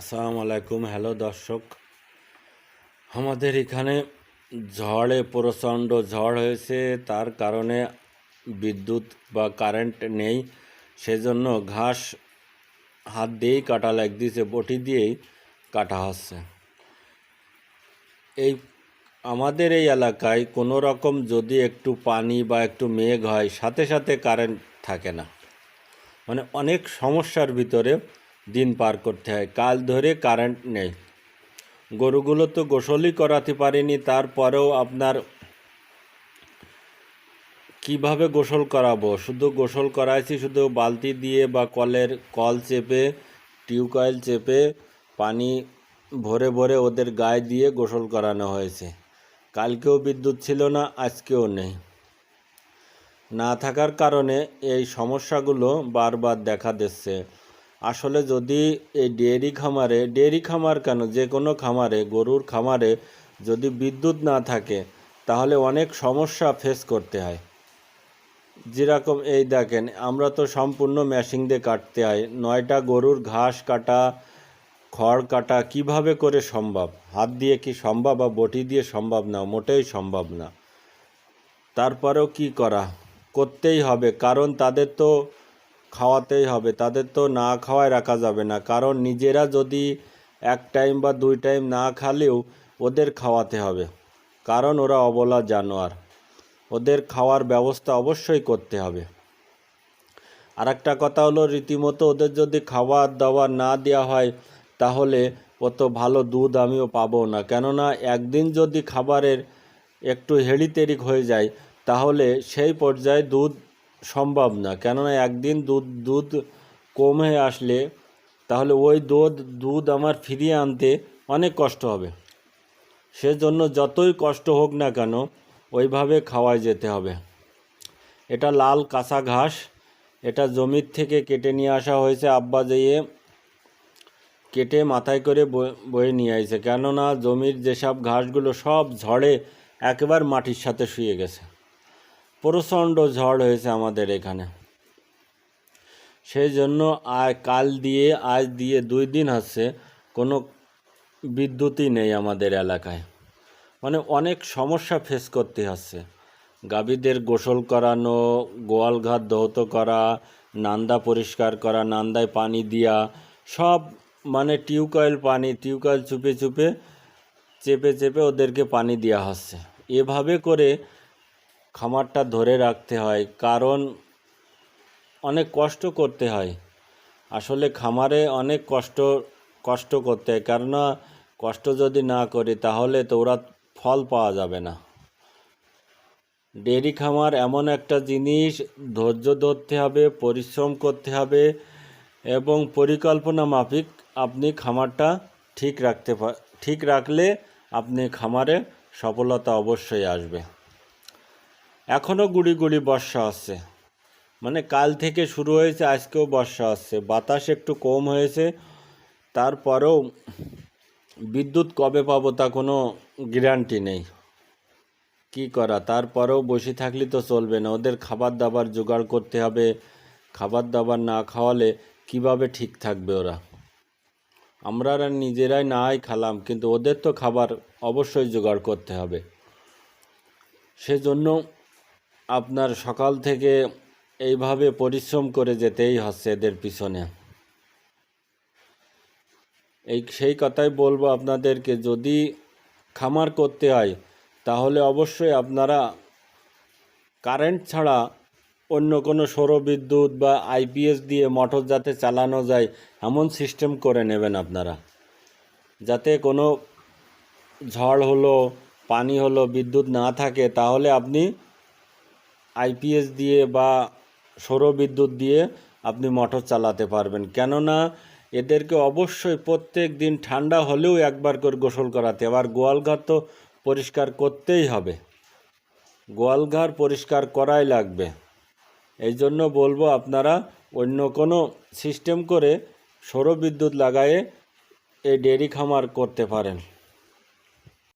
আসসালামু আলাইকুম। হ্যালো দর্শক, আমাদের এখানে ঝড়ে প্রচণ্ড ঝড় হয়েছে, তার কারণে বিদ্যুৎ বা কারেন্ট নেই, সেজন্য ঘাস হাত দিয়েই কাটা লাগতেছে বটি দিয়েই কাটা হচ্ছে। এই আমাদের এই এলাকায় কোনো রকম যদি একটু পানি বা একটু মেঘ হয়, সাথে সাথে কারেন্ট থাকে না। মানে অনেক সমস্যার ভিতরে দিন পার করতে হয়। কাল ধরে কারেন্ট নেই। গরুগুলো তো গোসলই করাতে পারিনি, তারপরেও আপনার কীভাবে গোসল করাবো? শুধু গোসল করাইছি, শুধু বালতি দিয়ে বা কলের কল চেপে, টিউব টিউবওয়েল চেপে, পানি ভরে ভরে ওদের গায়ে দিয়ে গোসল করানো হয়েছে। কালকেও বিদ্যুৎ ছিল না, আজকেও নেই। না থাকার কারণে এই সমস্যাগুলো বারবার দেখা দিচ্ছে। আসলে যদি এই ডেয়ারি খামারে, ডেয়ারি খামার কেন? যে কোনো খামারে, গরুর খামারে যদি বিদ্যুৎ না থাকে, তাহলে অনেক সমস্যা ফেস করতে হয়। যেরকম এই দেখেন, আমরা তো সম্পূর্ণ মেশিন দিয়ে কাটতে হয়। নয়টা গরুর ঘাস কাটা, খড় কাটা কীভাবে করে সম্ভব? হাত দিয়ে কি সম্ভব বা বটি দিয়ে সম্ভব না? মোটেই সম্ভব না। তারপরেও কি করা? করতেই হবে। কারণ তাদের তো খাওয়াতেই হবে। তাদের তো না খাওয়ায় রাখা যাবে না। কারণ নিজেরা যদি এক টাইম বা দুই টাইম না খালেও ওদের খাওয়াতে হবে। কারণ ওরা অবলা জানোয়ার। ওদের খাওয়ার ব্যবস্থা অবশ্যই করতে হবে। আর একটা কথা হলো, রীতিমতো ওদের যদি খাবার দাবার না দেওয়া হয়, তাহলে অত ভালো দুধ আমিও পাবো না। কেননা একদিন যদি খাবারের একটু হেড়িতেরিক হয়ে যায়, তাহলে সেই পর্যায়ে দুধ সম্ভব না। কেননা একদিন দুধ দুধ কম হয়ে আসলে তাহলে ওই দুধ দুধ আমার ফিরিয়ে আনতে অনেক কষ্ট হবে। সেজন্য যতই কষ্ট হোক না কেন ওইভাবে খাওয়ায় যেতে হবে। এটা লাল কাঁচা ঘাস, এটা জমির থেকে কেটে নিয়ে আসা হয়েছে আব্বা যেয়ে কেটে মাথায় করে বয়ে- নিয়ে আসছে কেননা জমির যেসব ঘাসগুলো সব ঝড়ে একেবারে মাটির সাথে শুয়ে গেছে। প্রচণ্ড ঝড় হয়েছে আমাদের এখানে। সেই জন্য আয় কাল দিয়ে, আজ দিয়ে দুই দিন হচ্ছে কোনো বিদ্যুৎই নেই আমাদের এলাকায়। মানে অনেক সমস্যা ফেস করতে হচ্ছে। গাভীদের গোসল করানো, গোয়াল ঘাট দৌত করা, নান্দা পরিষ্কার করা, নান্দায় পানি দেওয়া সব মানে টিউবওয়েল পানি, টিউবওয়েল চুপে চুপে, চেপে চেপে ওদেরকে পানি দেওয়া হচ্ছে। এভাবে করে খামারটা ধরে রাখতে হয়, কারণ অনেক কষ্ট করতে হয়। আসলে খামারে অনেক কষ্ট কষ্ট করতে হয়, কেননা কষ্ট যদি না করি তাহলে তো ওরা ফল পাওয়া যাবে না। ডেরি খামার এমন একটা জিনিস, ধৈর্য ধরতে হবে, পরিশ্রম করতে হবে এবং পরিকল্পনা মাফিক আপনি খামারটা ঠিক রাখতে ঠিক রাখলে আপনি খামারে সফলতা অবশ্যই আসবে। এখনও গুড়ি গুড়ি বর্ষা হচ্ছে মানে কাল থেকে শুরু হয়েছে, আজকেও বর্ষা হচ্ছে বাতাস একটু কম হয়েছে। তারপরেও বিদ্যুৎ কবে পাবো তা কোনো গ্যারান্টি নেই। কি করা? তারপরেও বসে থাকলে তো চলবে না। ওদের খাবার দাবার জোগাড় করতে হবে। খাবার দাবার না খাওয়ালে কীভাবে ঠিক থাকবে ওরা? আমরা আর নিজেরাই নাই খালাম, কিন্তু ওদের তো খাবার অবশ্যই জোগাড় করতে হবে। সেজন্য আপনার সকাল থেকে এইভাবে পরিশ্রম করে যেতেই হচ্ছে এদের পিছনে। এই সেই কথাই বলব আপনাদেরকে, যদি খামার করতে হয়, তাহলে অবশ্যই আপনারা কারেন্ট ছাড়া অন্য কোনো সৌর বিদ্যুৎ বা আইপিএস দিয়ে মোটর যাতে চালানো যায়, এমন সিস্টেম করে নেবেন আপনারা। যাতে কোনো ঝড় হলো, পানি হলো, বিদ্যুৎ না থাকে, তাহলে আপনি আইপিএস দিয়ে বা সৌর বিদ্যুৎ দিয়ে আপনি মোটর চালাতে পারবেন। কেননা এদেরকে অবশ্যই প্রত্যেক দিন ঠান্ডা হলেও একবার করে গোসল করাতে। আবার গোয়ালঘর তো পরিষ্কার করতেই হবে। গোয়ালঘর পরিষ্কার করাই লাগবে। এই জন্য বলব আপনারা অন্য কোনো সিস্টেম করে সৌর বিদ্যুৎ লাগায়ে এই ডেয়ারি খামার করতে পারেন।